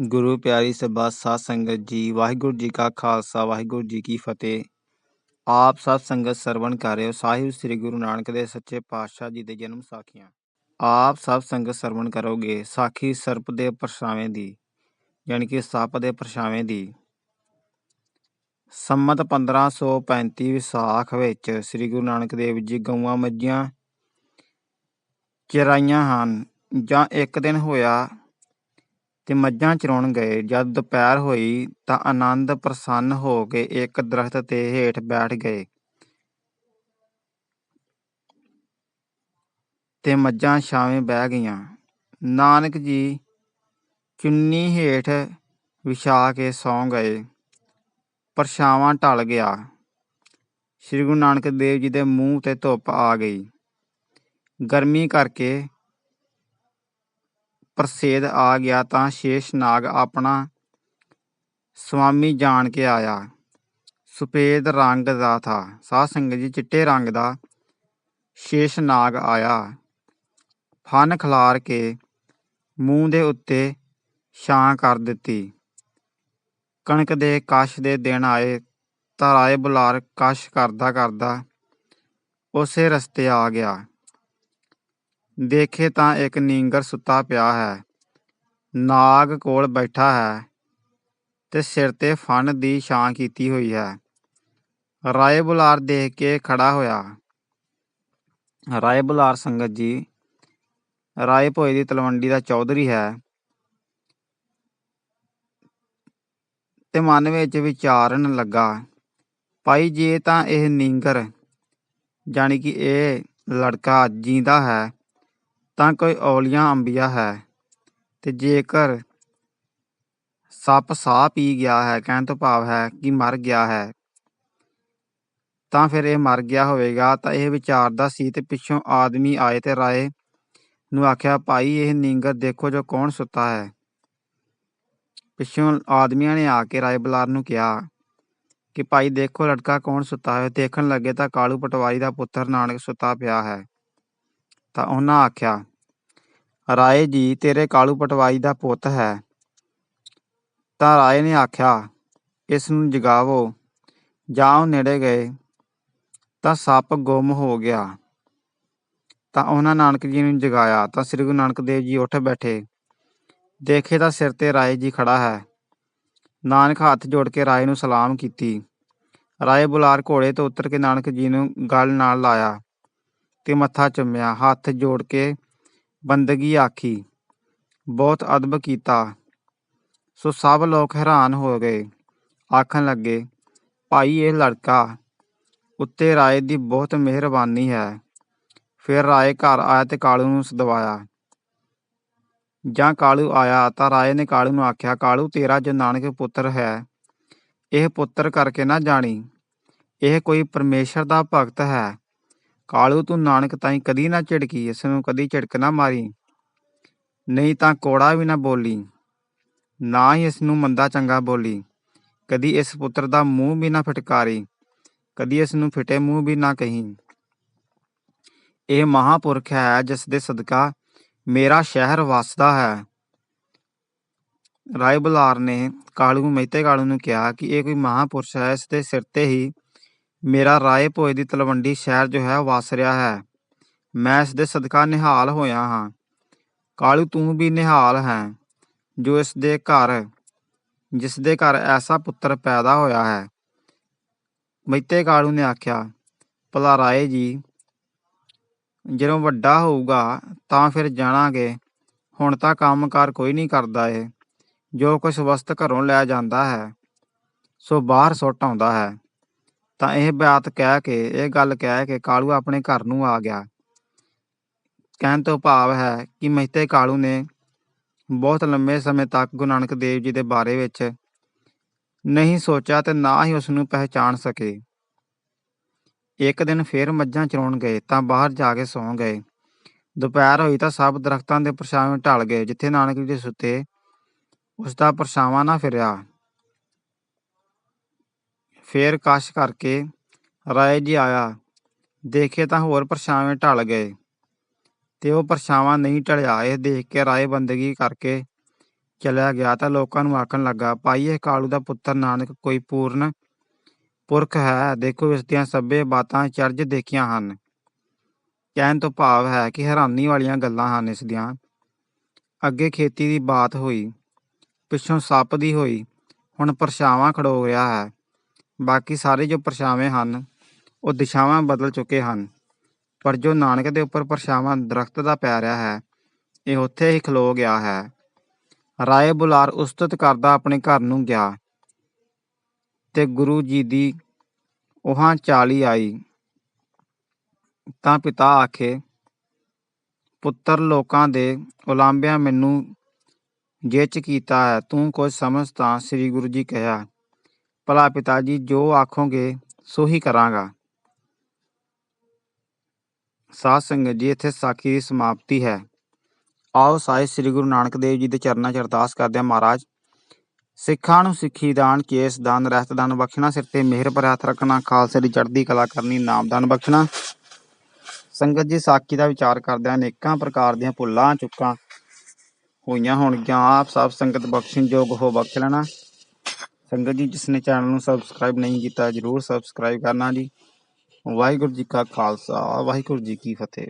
ਗੁਰੂ ਪਿਆਰੀ ਸਭਾ ਸਾਧ ਸੰਗਤ ਜੀ, ਵਾਹਿਗੁਰੂ ਜੀ ਕਾ ਖਾਲਸਾ, ਵਾਹਿਗੁਰੂ ਜੀ ਕੀ ਫਤਿਹ। ਆਪ ਸਭ ਸੰਗਤ ਸਰਵਣ ਕਰ ਰਹੇ ਹੋ। ਸਾਹਿਬ ਸ੍ਰੀ ਗੁਰੂ ਨਾਨਕ ਦੇ ਸੱਚੇ ਪਾਤਸ਼ਾਹ ਜੀ ਦੇ ਜਨਮ ਸਾਖੀਆਂ। ਆਪ ਸਭ ਸੰਗਤ ਸਰਵਣ ਕਰੋਗੇ ਸਾਖੀ ਸਰਪ ਦੇ ਪਰਛਾਵੇਂ ਦੀ, ਯਾਨੀ ਕਿ ਸੱਪ ਦੇ ਪਰਛਾਵੇਂ ਦੀ। ਸੰਮਤ 1535 ਵਿਸਾਖ ਵਿੱਚ ਸ੍ਰੀ ਗੁਰੂ ਨਾਨਕ ਦੇਵ ਜੀ ਗਊਆਂ ਮੱਝਾਂ ਚਰਾਈਆਂ ਹਨ ਜਾਂ ਇੱਕ ਦਿਨ ਹੋਇਆ ਤੇ ਮੱਝਾਂ ਚਰਾਉਣ ਗਏ। ਜਦ ਦੁਪਹਿਰ ਹੋਈ ਤਾਂ ਆਨੰਦ ਪ੍ਰਸੰਨ ਹੋ ਕੇ ਇੱਕ ਦਰਖਤ ਤੇ ਹੇਠ ਬੈਠ ਗਏ। ਤੇ ਮੱਝਾਂ ਛਾਵੇਂ ਬਹਿ ਗਈਆਂ। ਨਾਨਕ ਜੀ ਚੁੰਨੀ ਹੇਠ ਵਿਛਾ ਕੇ ਸੌਂ ਗਏ। ਪਰਛਾਵਾਂ ਢਲ ਗਿਆ। ਸ੍ਰੀ ਗੁਰੂ ਨਾਨਕ ਦੇਵ ਜੀ ਦੇ ਮੂੰਹ ਤੇ ਧੁੱਪ ਆ ਗਈ। ਗਰਮੀ ਕਰਕੇ ਪ੍ਰਸੇਦ ਆ ਗਿਆ ਤਾਂ ਸ਼ੇਸ਼ ਨਾਗ ਆਪਣਾ ਸਵਾਮੀ ਜਾਣ ਕੇ ਆਇਆ। ਸੁਪੇਦ ਰੰਗ ਦਾ ਥਾ। ਸਾਧ ਸੰਗਤ ਜੀ, ਚਿੱਟੇ ਰੰਗ ਦਾ ਸ਼ੇਸ਼ ਨਾਗ ਆਇਆ। ਫਨ ਖਿਲਾਰ ਕੇ ਮੂੰਹ ਦੇ ਉੱਤੇ ਛਾਂ ਕਰ ਦਿੱਤੀ। ਕਣਕ ਦੇ ਕਸ਼ ਦੇ ਦਿਨ ਆਏ ਤਾਂ ਬੁਲਾਰ ਕਸ਼ ਕਰਦਾ ਕਰਦਾ ਉਸੇ ਰਸਤੇ ਆ ਗਿਆ। ਦੇਖੇ ਤਾਂ ਇੱਕ ਨੀਂਗਰ ਸੁੱਤਾ ਪਿਆ ਹੈ। ਨਾਗ ਕੋਲ ਬੈਠਾ ਹੈ ਤੇ ਸਿਰ ਤੇ ਫਨ ਦੀ ਛਾਂ ਕੀਤੀ ਹੋਈ ਹੈ। ਰਾਏ ਬੁਲਾਰ ਦੇਖ ਕੇ ਖੜਾ ਹੋਇਆ। ਰਾਏ ਬੁਲਾਰ ਸੰਗਤ ਜੀ, ਰਾਏ ਭੋਏ ਦੀ ਤਲਵੰਡੀ ਦਾ ਚੌਧਰੀ ਹੈ। ਤੇ ਮਨ ਵਿੱਚ ਵਿਚਾਰਨ ਲੱਗਾ, ਭਾਈ ਜੇ ਤਾਂ ਇਹ ਨੀਂਗਰ, ਜਾਣੀ ਕਿ ਇਹ ਲੜਕਾ ਜੀਂਦਾ ਹੈ ਤਾਂ ਕੋਈ ਔਲੀਆਂ ਅੰਬੀਆ ਹੈ। ਤੇ ਜੇਕਰ ਸੱਪ ਸਾਹ ਪੀ ਗਿਆ ਹੈ, ਕਹਿਣ ਤੋਂ ਭਾਵ ਹੈ ਕਿ ਮਰ ਗਿਆ ਹੈ, ਤਾਂ ਫਿਰ ਇਹ ਮਰ ਗਿਆ ਹੋਵੇਗਾ। ਤਾਂ ਇਹ ਵਿਚਾਰਦਾ ਸੀ ਤੇ ਪਿੱਛੋਂ ਆਦਮੀ ਆਏ ਤੇ ਰਾਏ ਨੂੰ ਆਖਿਆ, ਭਾਈ, ਇਹ ਨੀਂਗਰ ਦੇਖੋ ਜੋ ਕੌਣ ਸੁੱਤਾ ਹੈ। ਪਿੱਛੋਂ ਆਦਮੀਆਂ ਨੇ ਆ ਕੇ ਰਾਏ ਬਲਾਰ ਨੂੰ ਕਿਹਾ ਕਿ, ਭਾਈ, ਦੇਖੋ ਲੜਕਾ ਕੌਣ ਸੁੱਤਾ ਹੈ। ਦੇਖਣ ਲੱਗੇ ਤਾਂ ਕਾਲੂ ਪਟਵਾਰੀ ਦਾ ਪੁੱਤਰ ਨਾਨਕ ਸੁੱਤਾ ਪਿਆ ਹੈ। ਤਾਂ ਉਹਨਾਂ ਆਖਿਆ, ਰਾਏ ਜੀ, ਤੇਰੇ ਕਾਲੂ ਪਟਵਾਰੀ ਦਾ ਪੁੱਤ ਹੈ। ਤਾਂ ਰਾਏ ਨੇ ਆਖਿਆ, ਇਸ ਨੂੰ ਜਗਾਵੋ। ਜਾਂ ਉਹ ਨੇੜੇ ਗਏ, ਤਾਂ ਸੱਪ ਗੁੰਮ ਹੋ ਗਿਆ। ਤਾਂ ਉਹਨਾਂ ਨਾਨਕ ਜੀ ਨੂੰ ਜਗਾਇਆ। ਤਾਂ ਸ੍ਰੀ ਗੁਰੂ ਨਾਨਕ ਦੇਵ ਜੀ ਉੱਠ ਬੈਠੇ। ਦੇਖੇ ਤਾਂ ਸਿਰ ਤੇ ਰਾਏ ਜੀ ਖੜਾ ਹੈ। ਨਾਨਕ ਹੱਥ ਜੋੜ ਕੇ ਰਾਏ ਨੂੰ ਸਲਾਮ ਕੀਤੀ। ਰਾਏ ਬੁਲਾਰ ਘੋੜੇ ਤੋਂ ਉਤਰ ਕੇ ਨਾਨਕ ਜੀ ਨੂੰ ਗਲ ਨਾਲ ਲਾਇਆ। ਤੇ ਮੱਥਾ ਚੁੰਮਿਆ, ਹੱਥ ਜੋੜ ਕੇ ਬੰਦਗੀ ਆਖੀ। ਬਹੁਤ ਅਦਬ ਕੀਤਾ। ਸੋ ਸਭ ਲੋਕ ਹੈਰਾਨ ਹੋ ਗਏ। ਆਖਣ ਲੱਗੇ, ਭਾਈ, ਇਹ ਲੜਕਾ ਉੱਤੇ ਰਾਏ ਦੀ ਬਹੁਤ ਮਿਹਰਬਾਨੀ ਹੈ। ਫਿਰ ਰਾਏ ਘਰ ਆਇਆ ਤੇ ਕਾਲੂ ਨੂੰ ਸਦਵਾਇਆ। ਜਾਂ ਕਾਲੂ ਆਇਆ ਤਾਂ ਰਾਏ ਨੇ ਕਾਲੂ ਨੂੰ ਆਖਿਆ, ਕਾਲੂ, ਤੇਰਾ ਜੋ ਨਾਨਕ ਪੁੱਤਰ ਹੈ, ਇਹ ਪੁੱਤਰ ਕਰਕੇ ਨਾ ਜਾਣੀ। ਇਹ ਕੋਈ ਪਰਮੇਸ਼ਰ ਦਾ ਭਗਤ ਹੈ। ਕਾਲੂ ਤੂੰ ਨਾਨਕ ਤਾਈ ਕਦੀ ਨਾ ਝਿੜਕੀ, ਇਸ ਨੂੰ ਕਦੀ ਝਿੜਕ ਨਾ ਮਾਰੀ। ਨਹੀਂ ਤਾਂ ਕੋੜਾ ਵੀ ਨਾ ਬੋਲੀ, ਨਾ ਹੀ ਇਸ ਨੂੰ ਮੰਦਾ ਚੰਗਾ ਬੋਲੀ। ਕਦੀ ਇਸ ਪੁੱਤਰ ਦਾ ਮੂੰਹ ਵੀ ਨਾ ਫਟਕਾਰੀ, ਕਦੀ ਇਸ ਨੂੰ ਫਿਟੇ ਮੂੰਹ ਵੀ ਨਾ ਕਹੀ। ਇਹ ਮਹਾਪੁਰਖ ਹੈ ਜਿਸ ਦੇ ਸਦਕਾ ਮੇਰਾ ਸ਼ਹਿਰ ਵਸਦਾ ਹੈ। ਰਾਏ ਬੁਲਾਰ ਨੇ ਕਾਲੂ, ਮਹਿਤੇ ਕਾਲੂ ਨੂੰ ਕਿਹਾ ਕਿ ਇਹ ਕੋਈ ਮਹਾਪੁਰਸ਼ ਹੈ, ਇਸ ਦੇ ਸਿਰ ਤੇ ਹੀ ਮੇਰਾ ਰਾਏ ਭੋਏ ਦੀ ਤਲਵੰਡੀ ਸ਼ਹਿਰ ਜੋ ਹੈ ਵਸ ਰਿਹਾ ਹੈ। ਮੈਂ ਇਸ ਦੇ ਸਦਕਾ ਨਿਹਾਲ ਹੋਇਆ ਹਾਂ। ਕਾਲੂ, ਤੂੰ ਵੀ ਨਿਹਾਲ ਹੈ, ਜੋ ਇਸ ਦੇ ਘਰ, ਜਿਸ ਦੇ ਘਰ ਐਸਾ ਪੁੱਤਰ ਪੈਦਾ ਹੋਇਆ ਹੈ। ਮਹਿਤੇ ਕਾਲੂ ਨੇ ਆਖਿਆ, ਭਲਾ ਰਾਏ ਜੀ, ਜਦੋਂ ਵੱਡਾ ਹੋਊਗਾ ਤਾਂ ਫਿਰ ਜਾਣਾਂਗੇ। ਹੁਣ ਤਾਂ ਕੰਮਕਾਰ ਕੋਈ ਨਹੀਂ ਕਰਦਾ ਏ ਜੋ ਕੁਛ ਵਸਤ ਘਰੋਂ ਲੈ ਜਾਂਦਾ ਹੈ, ਸੋ ਬਾਹਰ ਸੁੱਟ ਆਉਂਦਾ ਹੈ। ਤਾਂ ਇਹ ਬਾਤ ਕਹਿ ਕੇ, ਇਹ ਗੱਲ ਕਹਿ ਕੇ ਕਾਲੂ ਆਪਣੇ ਘਰ ਨੂੰ ਆ ਗਿਆ। ਕਹਿਣ ਤੋਂ ਭਾਵ ਹੈ ਕਿ ਮਹਿਤੇ ਕਾਲੂ ਨੇ ਬਹੁਤ ਲੰਮੇ ਸਮੇਂ ਤੱਕ ਗੁਰੂ ਨਾਨਕ ਦੇਵ ਜੀ ਦੇ ਬਾਰੇ ਵਿੱਚ ਨਹੀਂ ਸੋਚਿਆ ਤੇ ਨਾ ਹੀ ਉਸ ਨੂੰ ਪਹਿਚਾਣ ਸਕੇ। ਇੱਕ ਦਿਨ ਫੇਰ ਮੱਝਾਂ ਚਰਾਉਣ ਗਏ ਤਾਂ ਬਾਹਰ ਜਾ ਕੇ ਸੌਂ ਗਏ। ਦੁਪਹਿਰ ਹੋਈ ਤਾਂ ਸਭ ਦਰਖਤਾਂ ਦੇ ਪਰਛਾਵੇਂ ਢਲ ਗਏ, ਜਿੱਥੇ ਨਾਨਕ ਜੀ ਸੁੱਤੇ ਉਸ ਦਾ ਪਰਛਾਵਾਂ ਨਾ ਫਿਰਿਆ। ਫੇਰ ਕਸ਼ ਕਰਕੇ ਰਾਏ ਜੀ ਆਇਆ। ਦੇਖੇ ਤਾਂ ਹੋਰ ਪਰਛਾਵੇਂ ਢਲ ਗਏ। ਤੇ ਉਹ ਪਰਛਾਵਾਂ ਨਹੀਂ ਢਲਿਆ। ਇਹ ਦੇਖ ਕੇ ਰਾਏ ਬੰਦਗੀ ਕਰਕੇ ਚਲਿਆ ਗਿਆ ਤਾਂ ਲੋਕਾਂ ਨੂੰ ਆਖਣ ਲੱਗਾ, ਭਾਈ, ਇਹ ਕਾਲੂ ਦਾ ਪੁੱਤਰ ਨਾਨਕ ਕੋਈ ਪੂਰਨ ਪੁਰਖ ਹੈ। ਦੇਖੋ, ਇਸ ਦੀਆਂ ਸਭੇ ਬਾਤਾਂ ਚਰਜ ਦੇਖੀਆਂ ਹਨ। ਕਹਿਣ ਤੋਂ ਭਾਵ ਹੈ ਕਿ ਹੈਰਾਨੀ ਵਾਲੀਆਂ ਗੱਲਾਂ ਹਨ ਇਸ ਦੀਆਂ। ਅੱਗੇ ਖੇਤੀ ਦੀ ਬਾਤ ਹੋਈ, ਪਿੱਛੋਂ ਸੱਪ ਦੀ ਹੋਈ, ਹੁਣ ਪਰਛਾਵਾਂ ਖੜੋ ਰਿਹਾ ਹੈ। ਬਾਕੀ ਸਾਰੇ ਜੋ ਪਰਛਾਵੇਂ ਹਨ, ਉਹ ਦਿਸ਼ਾਵਾਂ ਬਦਲ ਚੁੱਕੇ ਹਨ। ਪਰ ਜੋ ਨਾਨਕ ਦੇ ਉੱਪਰ ਪਰਛਾਵਾਂ ਦਰਖਤ ਦਾ ਪੈ ਰਿਹਾ ਹੈ, ਇਹ ਉੱਥੇ ਹੀ ਖਲੋ ਗਿਆ ਹੈ। ਰਾਏ ਬੁਲਾਰ ਉਸਤਤ ਕਰਦਾ ਆਪਣੇ ਘਰ ਨੂੰ ਗਿਆ ਤੇ ਗੁਰੂ ਜੀ ਦੀ ਉਹਾਂ ਚਾਲੀ ਆਈ। ਤਾਂ ਪਿਤਾ ਆਖੇ, ਪੁੱਤਰ, ਲੋਕਾਂ ਦੇ ਉਲਾਂਭਿਆਂ ਮੈਨੂੰ ਜਿੱਚ ਕੀਤਾ ਹੈ, ਤੂੰ ਕੁਝ ਸਮਝ ਤਾਂ ਸ੍ਰੀ ਗੁਰੂ ਜੀ ਕਿਹਾ। ਭਲਾ ਪਿਤਾ ਜੀ, ਜੋ ਆਖੋਗੇ ਸੋ ਹੀ ਕਰਾਂਗਾ। ਸਾਧ ਸੰਗਤ ਜੀ, ਇੱਥੇ ਸਾਖੀ ਦੀ ਸਮਾਪਤੀ ਹੈ। ਆਓ ਸਾਹਿਬ ਸ੍ਰੀ ਗੁਰੂ ਨਾਨਕ ਦੇਵ ਜੀ ਦੇ ਚਰਨਾਂ 'ਚ ਅਰਦਾਸ ਕਰਦੇ ਹਾਂ ਮਹਾਰਾਜ। ਸਿੱਖਾਂ ਨੂੰ ਸਿੱਖੀ ਦਾਨ, ਕੇਸ ਦਾਨ, ਰਹਿਤ ਦਾਨ ਬਖਸ਼ਣਾ, ਸਿਰ ਤੇ ਮਿਹਰ ਭਰਿਆ ਹੱਥ ਰੱਖਣਾ, ਖਾਲਸੇ ਦੀ ਚੜ੍ਹਦੀ ਕਲਾ ਕਰਨੀ, ਨਾਮ ਦਾਨ ਬਖਸ਼ਣਾ। ਸੰਗਤ ਜੀ, ਸਾਖੀ ਦਾ ਵਿਚਾਰ ਕਰਦਿਆਂ ਅਨੇਕਾਂ ਪ੍ਰਕਾਰ ਦੀਆਂ ਭੁੱਲਾਂ, ਚੁੱਕਾਂ ਹੋਈਆਂ ਹੋਣਗੀਆਂ। ਆਪ ਸਭ ਸੰਗਤ ਬਖਸ਼ਣ ਯੋਗ ਹੋ, ਬਖਸ਼ ਲੈਣਾ। ਸੰਗਤ ਜੀ, ਜਿਸ ਨੇ ਚੈਨਲ ਨੂੰ ਸਬਸਕ੍ਰਾਈਬ ਨਹੀਂ ਕੀਤਾ, ਜਰੂਰ ਸਬਸਕ੍ਰਾਈਬ ਕਰਨਾ ਜੀ। ਵਾਹਿਗੁਰੂ ਜੀ ਕਾ ਖਾਲਸਾ, ਵਾਹਿਗੁਰੂ ਜੀ ਕੀ ਫਤਿਹ।